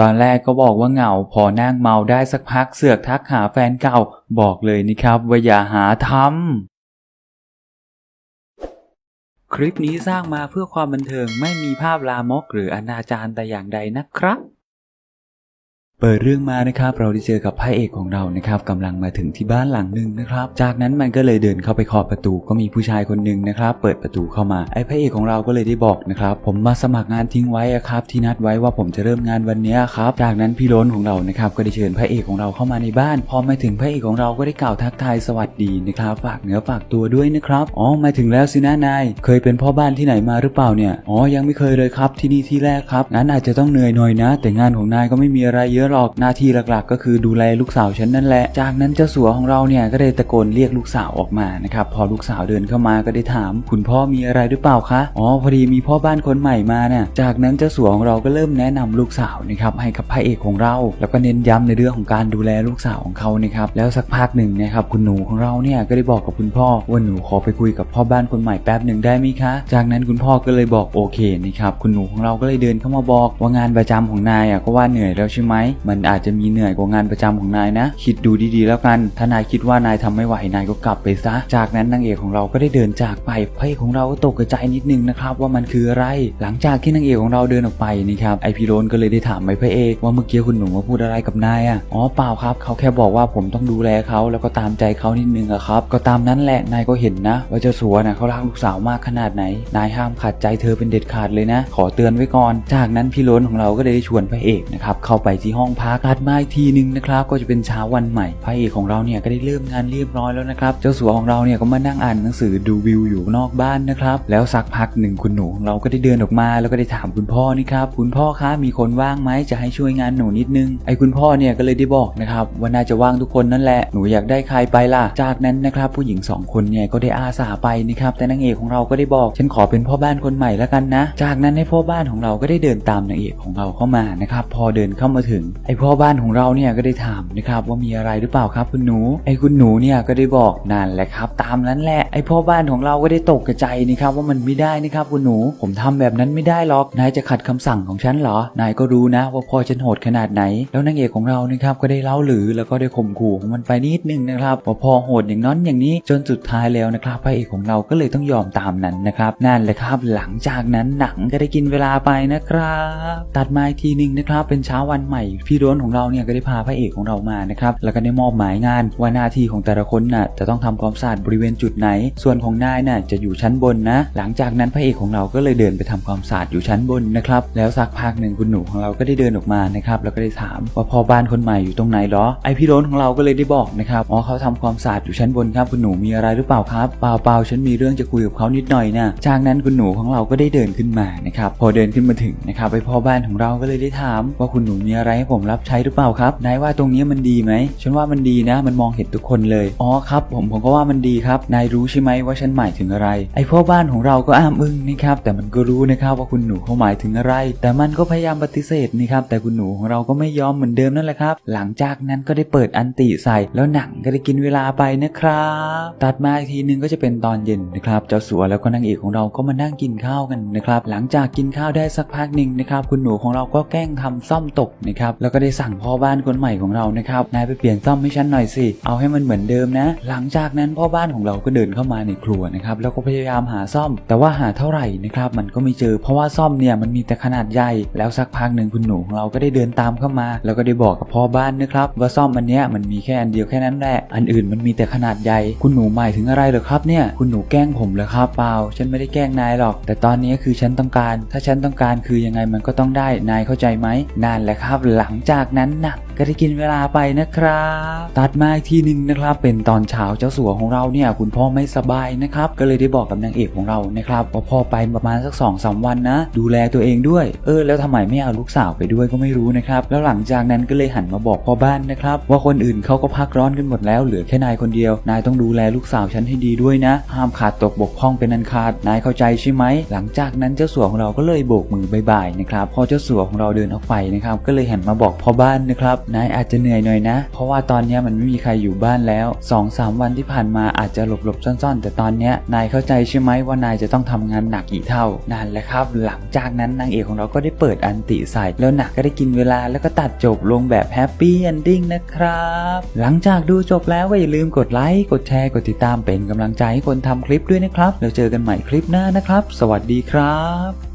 ตอนแรกก็บอกว่าเหงาพอนั่งเมาได้สักพักเสือกทักหาแฟนเก่า บอกเลยนะครับว่าอย่าหาทำคลิปนี้สร้างมาเพื่อความบันเทิงไม่มีภาพลามกหรืออนาจารแต่อย่างใดนะครับ เปิดเรื่องมานะครับเราได้เจอกับพระเอกของเรานะครับกำลังมาถึงที่บ้านหลังหนึ่งนะครับ จากนั้นมันก็เลยเดินเข้าไปเคาะประตูก็มีผู้ชายคนหนึ่งนะครับ เปิดประตูเข้ามาไอ้พระเอกของเราก็เลยได้บอกนะครับผมมาสมัครงานทิ้งไว้ครับที่นัดไว้ว่าผมจะเริ่มงานวันนี้ครับจากนั้นพี่ล้นของเรานะครับก็ได้เชิญพระเอกของเราเข้ามาในบ้าน พอมาถึงพระเอกของเราก็ได้กล่าวทักทายสวัสดีนะครับฝากเนื้อฝากตัวด้วยนะครับอ๋อมาถึงแล้วสินะนายเคยเป็นพ่อบ้านที่ไหนมาหรือเปล่าเนี่ยอ๋อยังไม่เคยเลยครับที่นี่ที่แรกครับงั้นอาจจะต้องเหนื่อยหน่อยนะ แต่งานของนายก็ไม่มีอะไรเยอะหรอกหน้าที่หลักๆ ก็คือดูแลลูกสาวฉันนั่นแหละ จากนั้นเจ้าสัวของเราเนี่ยก็ได้ตะโกนเรียกลูกสาวออกมานะครับพอลูกสาวเดินเข้ามาก็ได้ถาม คุณพ่อมีอะไรหรือเปล่าคะอ๋อพอดีมีพ่อบ้านคนใหม่มาเนี่ยจากนั้นเจ้าสัวของเราก็เริ่มแนะนำลูกสาวนะครับให้กับพระเอกของเรา แล้วก็เน้นย้ำในเรื่องของการดูแลลูกสาวของเขานะครับแล้วสักพักหนึ่งนะครับคุณหนูของเราเนี่ยก็ได้บอกกับคุณพ่อว่าหนูขอไปคุยกับพ่อบ้านคนใหม่แป๊บหนึ่งได้ไหมคะ จากนั้นคุณพ่อก็เลยบอกโอเคนะครับคุณหนูของเราก็เลยเดินเข้ามาบอกว่างานประจำของนายอะก็ว่าเหนื่อยแล้วใช่ไหมมันอาจจะมีเหนื่อยกว่างานประจำของนายนะ คิดดูดีๆแล้วกัน ถ้านายคิดว่านายทำไม่ไหวนายก็กลับไปซะ จากนั้นนางเอกของเราก็ได้เดินจากไปพระเอกของเราก็ตกใจนิดนึงนะครับว่ามันคืออะไร หลังจากที่นางเอกของเราเดินออกไปนะครับไอพีโรนก็เลยได้ถามไปพระเอกว่าเมื่อกี้คุณหนูมาพูดอะไรกับนายอะอ๋อเปล่าครับเขาแค่บอกว่าผมต้องดูแลเขาแล้วก็ตามใจเขานิดนึงอะครับ ก็ตามนั้นแหละนายก็เห็นนะว่าเจ้าสัวนะเขารักลูกสาวมากขนาดไหน นายห้ามขัดใจเธอเป็นเด็ดขาดเลยนะ ขอเตือนไว้ก่อน จากนั้นพี่โรนของเราก็ได้ชวนพระเอกนะครับเข้าไปที่ห้องพักถัดมาอีกทีหนึงนะครับก็จะเป็นเช้าวันใหม่พระเอกของเราเนี่ยก็ได้เริ่มงานเรียบร้อยแล้วนะครับเจ้าสัวของเราเนี่ยก็มานั่งอ่านหนังสือดูวิวอยู่นอกบ้านนะครับแล้วสักพักหนึ่งคุณหนูของเราก็ได้เดินออกมาแล้วก็ได้ถามคุณพ่อนี่ครับคุณพ่อคะมีคนว่างไหมจะให้ช่วยงานหนูนิดนึงไอ้คุณพ่อเนี่ยก็เลยได้บอกนะครับว่าน่าจะว่างทุกคนนั่นแหละหนูอยากได้ใครไปล่ะจากนั้นนะครับผู้หญิงสองคนเนี่ยก็ได้อาสาไปนะครับแต่นางเอกของเราก็ได้บอก ฉันขอเป็นพ่อบ้านคนใหม่แล้วกันนะ จากนั้นให้พ่อบ้านของเราก็ได้เดินตามนางเอกของเราเข้ามานะครับพอเดินเข้ามาถึงไอพ่อบ้านของเราเนี่ยก็ได้ถามนะครับว่ามีอะไรหรือเปล่าครับคุณหนู ไอคุณหนูเนี่ยก็ได้บอกนั่นแหละครับ ตามนั้นแหละไอพ่อบ้านของเราก็ได้ตกกระใจนะครับว่ามันไม่ได้นะครับคุณหนู ผมทำแบบนั้นไม่ได้หรอกนายจะขัดคำสั่งของฉันเหรอนายก็รู้นะว่าพ่อฉันโหดขนาดไหน แล้วนางเอกของเรานะครับก็ได้เล่าหรือแล้วก็ได้ข่มขู่ของมันไปนิดนึงนะครับว่าพ่อโหดอย่างนั้นอย่างนี้จนสุดท้ายแล้วนะครับพระเอกของเราก็เลยต้องยอมตามนั้นนะครับนั่นแหละครับหลังจากนั้นหนังก็ได้กินเวลาไปนะครับ ตัดมาอีกทีหนึ่งนะครับเป็นเช้าวันใหม่พี่ร้นของเราเนี่ยก็ได้พาพระเอกของเรามานะครับแล้วก็ได้มอบหมายงานว่าหน้าที่ของแต่ละคนน่ะจะต้องทำความสะอาดบริเวณจุดไหน ส่วนของนายน่ะจะอยู่ชั้นบนนะ หลังจากนั้นพระเอกของเราก็เลยเดินไปทำความสะอาดอยู่ชั้นบนนะครับแล้วสักพักหนึ่งคุณหนูของเราก็ได้เดินออกมานะครับแล้วก็ได้ถามว่าพ่อบ้านคนใหม่อยู่ตรงไหนหรอไอพี่ร้นของเราก็เลยได้บอกนะครับอ๋อเขาทำความสะอาดอยู่ชั้นบนครับคุณหนูมีอะไรหรือเปล่าครับเปล่าเปล่าฉันมีเรื่องจะคุยกับเขานิดหน่อยนะจากนั้นคุณหนูของเราก็ได้เดินขึ้นมานะครับพอเดินขึ้นมาถึงนะครับไอพ่อบ้านของเราก็เลยได้ถามว่าคุณหนูมีอะไรให้ผมมรับใช้หรือเปล่าครับนายว่าตรงนี้มันดีไหมฉันว่ามันดีนะ มันมองเห็นทุกคนเลยอ๋อครับ ผมผมก็ว่ามันดีครับ นายรู้ใช่ไหมว่าฉันหมายถึงอะไร ไอพ่อบ้านของเราก็อ้ามอึ้งนะครับแต่มันก็รู้นะครับว่าคุณหนูเขาหมายถึงอะไร แต่มันก็พยายามปฏิเสธนะครับแต่คุณหนูของเราก็ไม่ยอมเหมือนเดิมนั่นแหละครับ หลังจากนั้นก็ได้เปิดอันติใส่ แล้วหนังก็ได้กินเวลาไปนะครับ ตัดมาอีกทีนึงก็จะเป็นตอนเย็นนะครับ เจ้าสัวแล้วก็นางเอกของเราก็มานั่งกินข้าวกันนะครับ หลังจากกินข้าวได้สักพักหนึ่งนะครับ คุณหนูของเราก็แกล้งทำซ่อมตกนะครับแล้วก็ได้สั่งพ่อบ้านคนใหม่ของเรานะครับนายไปเปลี่ยนซ่อมให้ฉันหน่อยสิเอาให้มันเหมือนเดิมนะ หลังจากนั้นพ่อบ้านของเราก็เดินเข้ามาในครัวนะครับแล้วก็พยายามหาซ่อม แต่ว่าหาเท่าไหร่นะครับมันก็ไม่เจอเพราะว่าซ่อมเนี่ยมันมีแต่ขนาดใหญ่แล้วสักพักหนึ่งคุณหนูของเราก็ได้เดินตามเข้ามา แล้วก็ได้บอกกับพ่อบ้านนะครับว่าซ่อมอันเนี้ยมันมีแค่อันเดียวแค่นั้นแหละอันอื่นมันมีแต่ขนาดใหญ่คุณหนูหมายถึงอะไรเหรอครับเนี่ยคุณหนูแกล้งผมเหรอครับเปล่าฉันไม่ได้แกล้งนายหรอก แต่ตอนนี้คือฉันต้องการ ถ้าฉันต้องการคือยังไงมันก็ต้องได้นายเข้าใจไหมนั่นแหละครับหลัังจากนั้นหนัก ก็ได้กินเวลาไปนะครับ ตัดมาอีกทีหนึ่งนะครับ เป็นตอนเช้าเจ้าสัวของเราเนี่ยคุณพ่อไม่สบายนะครับ ก็เลยได้บอกกับนางเอกของเรานะครับว่าพ่อไปประมาณสัก2อสวันนะ ดูแลตัวเองด้วย เออ แล้วทำไมไม่เอาลูกสาวไปด้วยก็ไม่รู้นะครับ แล้วหลังจากนั้นก็เลยหันมาบอกพ่อบ้านนะครับ ว่าคนอื่นเขาก็พักร้อนกันหมดแล้วเหลือแค่นายคนเดียวนายต้องดูแลลูกสาวฉันให้ดีด้วยนะ ห้ามขาดตกบกพร่องเป็นอันขาดนายเข้าใจใช่ไหมหลังจากนั้นเจ้าสัวของเราก็เลยโบกมือบายบายนะครับพอเจ้าสัวของเราเดินออกไปนะครับก็เลยหันมาบอกพ่อบ้านนะครับนายอาจจะเหนื่อยหน่อยนะ เพราะว่าตอนนี้มันไม่มีใครอยู่บ้านแล้ว2อสามวันที่ผ่านมาอาจจะหลบๆซ่อนๆ แต่ตอนนี้นายเข้าใจใช่ไหมว่านายจะต้องทำงานหนักกี่เท่านั่นแหละครับ หลังจากนั้นนางเอกของเราก็ได้เปิดอันติใส่แล้วหนักก็ได้กินเวลาแล้วก็ตัดจบลงแบบแฮปปี้เอนดิ้งนะครับ หลังจากดูจบแล้วก็อย่าลืมกดไลค์กดแชร์กดติดตามเป็นกำลังใจให้คนทำคลิปด้วยนะครับ แล้วเจอกันใหม่คลิปหน้านะครับ สวัสดีครับ